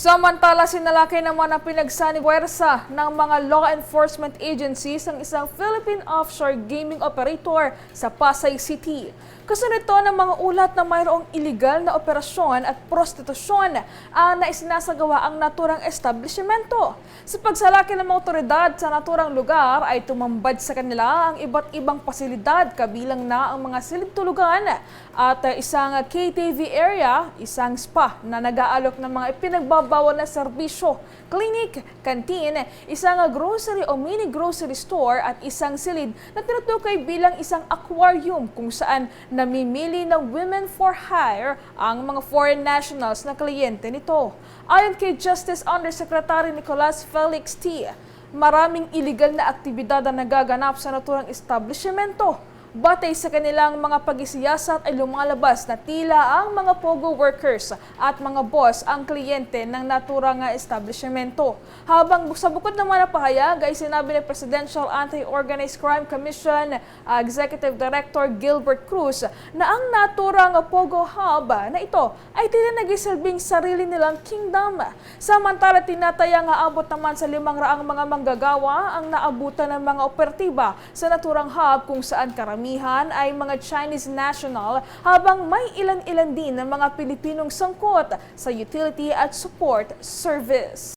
Samantala, sinalakay naman ang pinagsaniwersa ng mga law enforcement agencies ang isang Philippine offshore gaming operator sa Pasay City. Kasunod ito ng mga ulat na mayroong illegal na operasyon at prostitusyon ang na isinasagawa ang naturang establishmento. Sa pagsalaki ng mga otoridad sa naturang lugar ay tumambad sa kanila ang iba't ibang pasilidad kabilang na ang mga silid-tulugan at uh, isang KTV area, isang spa na nag-aalok ng mga ipinagbabawal na serbisyo, clinic, canteen, isang grocery o mini grocery store at isang silid na tinutukoy bilang isang aquarium kung saan namimili ng women for hire ang mga foreign nationals na kliyente nito. Ayon kay Justice Undersecretary Nicolas Felix T., maraming illegal na aktibidad ang nagaganap sa naturang establishmento. Batay sa kanilang mga pagisiyasat ay lumalabas na tila ang mga POGO workers at mga boss ang kliyente ng naturang establishmento. Habang sa bukod naman na pahayag ay sinabi ng Presidential Anti-Organized Crime Commission uh, Executive Director Gilbert Cruz na ang naturang POGO hub na ito ay tila nagisilbing sarili nilang kingdom. Samantala tinatayang aabot naman sa limang raang mga manggagawa ang naabutan ng mga operatiba sa naturang hub kung saan karamihan ay mga Chinese national habang may ilan-ilan din ng mga Pilipinong sangkot sa utility at support service.